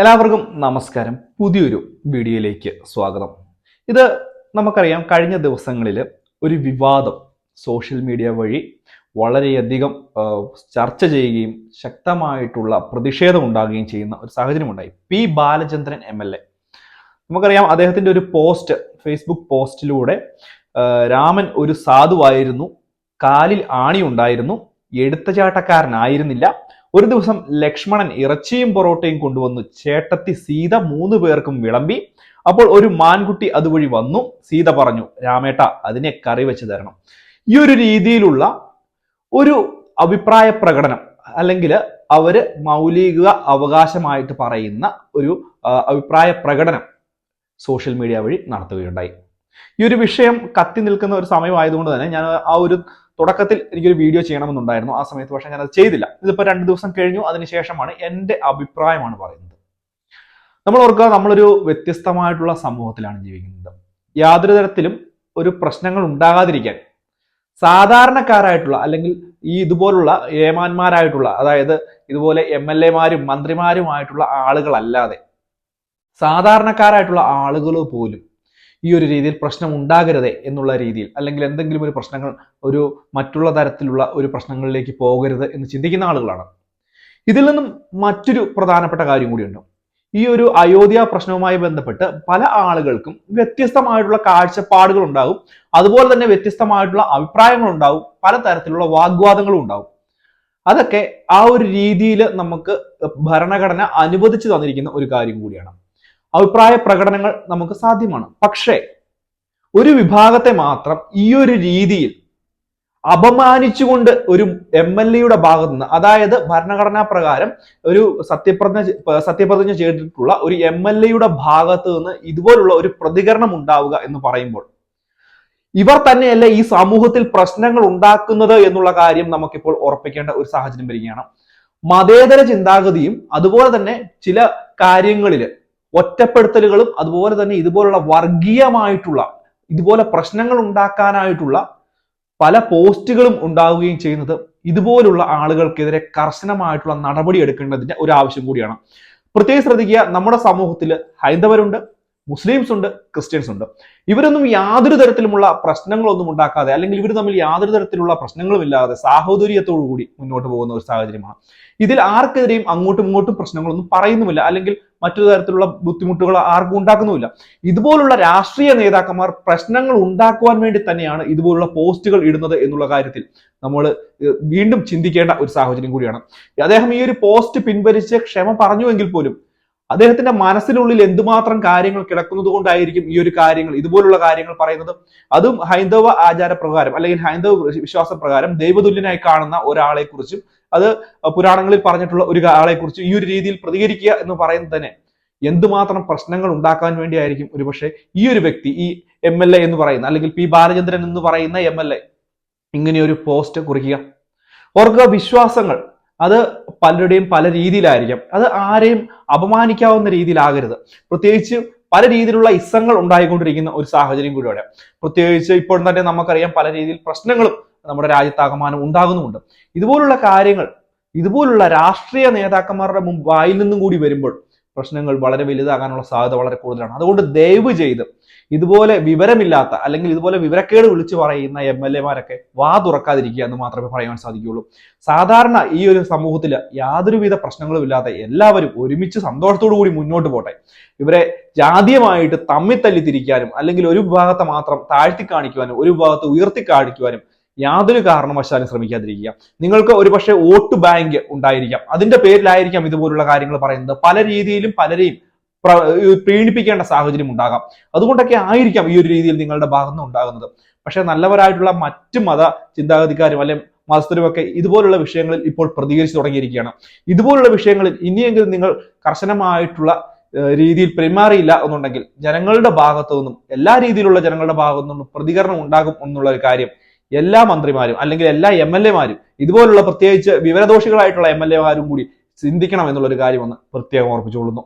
എല്ലാവർക്കും നമസ്കാരം. പുതിയൊരു വീഡിയോയിലേക്ക് സ്വാഗതം. ഇത് നമുക്കറിയാം കഴിഞ്ഞ ദിവസങ്ങളിൽ ഒരു വിവാദം സോഷ്യൽ മീഡിയ വഴി വളരെയധികം ചർച്ച ചെയ്യുകയും ശക്തമായിട്ടുള്ള പ്രതിഷേധം ഉണ്ടാകുകയും ചെയ്യുന്ന ഒരു സാഹചര്യം ഉണ്ടായി P. Balachandran M L A. നമുക്കറിയാം അദ്ദേഹത്തിന്റെ ഒരു പോസ്റ്റ് ഫേസ്ബുക്ക് പോസ്റ്റിലൂടെ രാമൻ ഒരു സാധുവായിരുന്നു കാലിൽ ആണി ഉണ്ടായിരുന്നു എടുത്തചാട്ടക്കാരനായിരുന്നില്ല ഒരു ദിവസം ലക്ഷ്മണൻ ഇറച്ചിയും പൊറോട്ടയും കൊണ്ടുവന്നു. ചേട്ടത്തി സീത മൂന്ന് പേർക്കും വിളമ്പി. അപ്പോൾ ഒരു മാൻകുട്ടി അതുവഴി വന്നു. സീത പറഞ്ഞു രാമേട്ട അതിനെ കറി വെച്ച് തരണം. ഈ ഒരു രീതിയിലുള്ള ഒരു അഭിപ്രായ പ്രകടനം അല്ലെങ്കിൽ അവർ മൗലിക അവകാശമായിട്ട് പറയുന്ന ഒരു അഭിപ്രായ പ്രകടനം സോഷ്യൽ മീഡിയ വഴി നടത്തുകയുണ്ടായി. ഈ ഒരു വിഷയം കത്തി നിൽക്കുന്ന ഒരു സമയമായതുകൊണ്ട് തന്നെ ഞാൻ ആ ഒരു തുടക്കത്തിൽ എനിക്കൊരു വീഡിയോ ചെയ്യണമെന്നുണ്ടായിരുന്നു. ആ സമയത്ത് പക്ഷേ ഞാനത് ചെയ്തില്ല. ഇതിപ്പോൾ രണ്ട് ദിവസം കഴിഞ്ഞു. അതിനുശേഷമാണ് എന്റെ അഭിപ്രായമാണ് പറയുന്നത്. നമ്മൾ ഓർക്കുക നമ്മളൊരു വ്യത്യസ്തമായിട്ടുള്ള സമൂഹത്തിലാണ് ജീവിക്കുന്നത്. യാതൊരു തരത്തിലും ഒരു പ്രശ്നങ്ങൾ ഉണ്ടാകാതിരിക്കാൻ സാധാരണക്കാരായിട്ടുള്ള അല്ലെങ്കിൽ ഈ ഇതുപോലുള്ള ഏമാന്മാരായിട്ടുള്ള അതായത് ഇതുപോലെ എം എൽ എമാരും മന്ത്രിമാരുമായിട്ടുള്ള ആളുകളല്ലാതെ സാധാരണക്കാരായിട്ടുള്ള ആളുകൾ പോലും ഈ ഒരു രീതിയിൽ പ്രശ്നം ഉണ്ടാകരുതേ എന്നുള്ള രീതിയിൽ അല്ലെങ്കിൽ എന്തെങ്കിലും ഒരു പ്രശ്നങ്ങൾ ഒരു മറ്റുള്ള തരത്തിലുള്ള ഒരു പ്രശ്നങ്ങളിലേക്ക് പോകരുത് എന്ന് ചിന്തിക്കുന്ന ആളുകളാണ്. ഇതിൽ നിന്നും മറ്റൊരു പ്രധാനപ്പെട്ട കാര്യം കൂടിയുണ്ട്. ഈ ഒരു അയോധ്യ പ്രശ്നവുമായി ബന്ധപ്പെട്ട് പല ആളുകൾക്കും വ്യത്യസ്തമായിട്ടുള്ള കാഴ്ചപ്പാടുകൾ ഉണ്ടാകും. അതുപോലെ തന്നെ വ്യത്യസ്തമായിട്ടുള്ള അഭിപ്രായങ്ങൾ ഉണ്ടാവും പലതരത്തിലുള്ള വാഗ്വാദങ്ങളും ഉണ്ടാവും അതൊക്കെ ആ ഒരു രീതിയിൽ നമുക്ക് ഭരണഘടന അനുവദിച്ചു തന്നിരിക്കുന്ന ഒരു കാര്യം കൂടിയാണ്. അഭിപ്രായ പ്രകടനങ്ങൾ നമുക്ക് സാധ്യമാണ്. പക്ഷേ ഒരു വിഭാഗത്തെ മാത്രം ഈ ഒരു രീതിയിൽ അപമാനിച്ചുകൊണ്ട് ഒരു എം എൽ എയുടെ ഭാഗത്തു നിന്ന് അതായത് ഭരണഘടനാ പ്രകാരം ഒരു സത്യപ്രതിജ്ഞ സത്യപ്രതിജ്ഞ ചെയ്തിട്ടുള്ള ഒരു എം എൽ എയുടെ ഭാഗത്ത് നിന്ന് ഇതുപോലുള്ള ഒരു പ്രതികരണം ഉണ്ടാവുക എന്ന് പറയുമ്പോൾ ഇവർ തന്നെയല്ല ഈ സമൂഹത്തിൽ പ്രശ്നങ്ങൾ ഉണ്ടാക്കുന്നത് എന്നുള്ള കാര്യം നമുക്കിപ്പോൾ ഉറപ്പിക്കേണ്ട ഒരു സാഹചര്യം വരികയാണ്. മതേതര ചിന്താഗതിയും അതുപോലെ തന്നെ ചില കാര്യങ്ങളിൽ ഒറ്റപ്പെടുത്തലുകളും അതുപോലെ തന്നെ ഇതുപോലുള്ള വർഗീയമായിട്ടുള്ള ഇതുപോലെ പ്രശ്നങ്ങൾ ഉണ്ടാക്കാനായിട്ടുള്ള പല പോസ്റ്റുകളും ഉണ്ടാവുകയും ചെയ്യുന്നത് ഇതുപോലുള്ള ആളുകൾക്കെതിരെ കർശനമായിട്ടുള്ള നടപടി എടുക്കേണ്ടതിന്റെ ഒരു ആവശ്യം കൂടിയാണ്. പ്രത്യേകം ശ്രദ്ധിക്കുക നമ്മുടെ സമൂഹത്തിൽ ഹൈന്ദവരുണ്ട് മുസ്ലിംസ് ഉണ്ട് ക്രിസ്ത്യൻസ് ഉണ്ട്. ഇവരൊന്നും യാതൊരു തരത്തിലുമുള്ള പ്രശ്നങ്ങളൊന്നും ഉണ്ടാക്കാതെ അല്ലെങ്കിൽ ഇവർ തമ്മിൽ യാതൊരു തരത്തിലുള്ള പ്രശ്നങ്ങളും ഇല്ലാതെ സാഹോദര്യത്തോടു കൂടി മുന്നോട്ട് പോകുന്ന ഒരു സാഹചര്യമാണ്. ഇതിൽ ആർക്കെതിരെയും അങ്ങോട്ടും ഇങ്ങോട്ടും പ്രശ്നങ്ങളൊന്നും പറയുന്നുമില്ല അല്ലെങ്കിൽ മറ്റൊരു തരത്തിലുള്ള ബുദ്ധിമുട്ടുകൾ ആർക്കും ഉണ്ടാക്കുന്നുമില്ല. ഇതുപോലുള്ള രാഷ്ട്രീയ നേതാക്കന്മാർ പ്രശ്നങ്ങൾ ഉണ്ടാക്കുവാൻ വേണ്ടി തന്നെയാണ് ഇതുപോലുള്ള പോസ്റ്റുകൾ ഇടുന്നത് എന്നുള്ള കാര്യത്തിൽ നമ്മൾ വീണ്ടും ചിന്തിക്കേണ്ട ഒരു സാഹചര്യം കൂടിയാണ്. അദ്ദേഹം ഈ ഒരു പോസ്റ്റ് പിൻവലിച്ച് ക്ഷമ പറഞ്ഞുവെങ്കിൽ പോലും അദ്ദേഹത്തിന്റെ മനസ്സിനുള്ളിൽ എന്തുമാത്രം കാര്യങ്ങൾ കിടക്കുന്നത് കൊണ്ടായിരിക്കും ഈ ഒരു കാര്യങ്ങൾ ഇതുപോലുള്ള കാര്യങ്ങൾ പറയുന്നത്? അതും ഹൈന്ദവ ആചാരപ്രകാരം അല്ലെങ്കിൽ ഹൈന്ദവ വിശ്വാസപ്രകാരം ദൈവതുല്യനായി കാണുന്ന ഒരാളെ കുറിച്ചും അത് പുരാണങ്ങളിൽ പറഞ്ഞിട്ടുള്ള ഒരു ആളെ കുറിച്ച് ഈ ഒരു രീതിയിൽ പ്രതികരിക്കുക എന്ന് പറയുന്നത് തന്നെ എന്തുമാത്രം പ്രശ്നങ്ങൾ ഉണ്ടാക്കാൻ വേണ്ടിയായിരിക്കും ഒരുപക്ഷെ ഈ ഒരു വ്യക്തി ഈ എം എൽ എ എന്ന് പറയുന്ന അല്ലെങ്കിൽ പി ബാലചന്ദ്രൻ എന്ന് പറയുന്ന എം എൽ എ ഇങ്ങനെ ഒരു പോസ്റ്റ് കുറിക്കുക. ഓർക്കുക വിശ്വാസങ്ങൾ അത് പലരുടെയും പല രീതിയിലായിരിക്കും. അത് ആരെയും അപമാനിക്കാവുന്ന രീതിയിലാകരുത്. പ്രത്യേകിച്ച് പല രീതിയിലുള്ള ഇസങ്ങൾ ഉണ്ടായിക്കൊണ്ടിരിക്കുന്ന ഒരു സാഹചര്യം കൂടിയാണ് പ്രത്യേകിച്ച് ഇപ്പോൾ തന്നെ നമുക്കറിയാം പല രീതിയിൽ പ്രശ്നങ്ങളും നമ്മുടെ രാജ്യത്താകമാനം ഉണ്ടാകുന്നുമുണ്ട്. ഇതുപോലുള്ള കാര്യങ്ങൾ ഇതുപോലുള്ള രാഷ്ട്രീയ നേതാക്കന്മാരുടെ മുമ്പ് വായിൽ നിന്നും കൂടി വരുമ്പോൾ പ്രശ്നങ്ങൾ വളരെ വലുതാകാനുള്ള സാധ്യത വളരെ കൂടുതലാണ്. അതുകൊണ്ട് ദയവ് ചെയ്ത് ഇതുപോലെ വിവരമില്ലാത്ത അല്ലെങ്കിൽ ഇതുപോലെ വിവരക്കേട് വിളിച്ചു പറയുന്ന എം എൽ എമാരൊക്കെ വാ തുറക്കാതിരിക്കുക എന്ന് മാത്രമേ പറയാൻ സാധിക്കുകയുള്ളൂ. സാധാരണ ഈ ഒരു സമൂഹത്തിൽ യാതൊരുവിധ പ്രശ്നങ്ങളും ഇല്ലാതെ എല്ലാവരും ഒരുമിച്ച് സന്തോഷത്തോടു കൂടി മുന്നോട്ട് പോട്ടെ. ഇവരെ ജാതീയമായിട്ട് തമ്മിൽ തല്ലി തിരിക്കാനും അല്ലെങ്കിൽ ഒരു വിഭാഗത്തെ മാത്രം താഴ്ത്തി കാണിക്കുവാനും ഒരു വിഭാഗത്തെ ഉയർത്തി കാണിക്കുവാനും യാതൊരു കാരണവശാലും ശ്രമിക്കാതിരിക്കുക. നിങ്ങൾക്ക് ഒരുപക്ഷെ വോട്ട് ബാങ്ക് ഉണ്ടായിരിക്കാം. അതിന്റെ പേരിലായിരിക്കാം ഇതുപോലുള്ള കാര്യങ്ങൾ പറയുന്നത്. പല രീതിയിലും പലരെയും പ്രീണിപ്പിക്കേണ്ട സാഹചര്യം ഉണ്ടാകാം. അതുകൊണ്ടൊക്കെ ആയിരിക്കാം ഈ ഒരു രീതിയിൽ നിങ്ങളുടെ ഭാഗത്തുനിന്ന് ഉണ്ടാകുന്നത്. പക്ഷെ നല്ലവരായിട്ടുള്ള മറ്റ് മത ചിന്താഗതിക്കാരും അല്ലെങ്കിൽ മതസ്ഥരുമൊക്കെ ഇതുപോലുള്ള വിഷയങ്ങളിൽ ഇപ്പോൾ പ്രതികരിച്ചു തുടങ്ങിയിരിക്കുകയാണ്. ഇതുപോലുള്ള വിഷയങ്ങളിൽ ഇനിയെങ്കിലും നിങ്ങൾ കർശനമായിട്ടുള്ള രീതിയിൽ പെരുമാറിയില്ല എന്നുണ്ടെങ്കിൽ ജനങ്ങളുടെ ഭാഗത്തു നിന്നും എല്ലാ രീതിയിലുള്ള ജനങ്ങളുടെ ഭാഗത്തു നിന്നും പ്രതികരണം ഉണ്ടാകും എന്നുള്ള ഒരു കാര്യം എല്ലാ മന്ത്രിമാരും അല്ലെങ്കിൽ എല്ലാ എം എൽ എമാരും ഇതുപോലുള്ള പ്രത്യേകിച്ച് വിവരദോഷികളായിട്ടുള്ള എം എൽ എമാരും കൂടി ചിന്തിക്കണം എന്നുള്ള ഒരു കാര്യമെന്ന് പ്രത്യേകം ഓർപ്പിച്ചുകൊള്ളുന്നു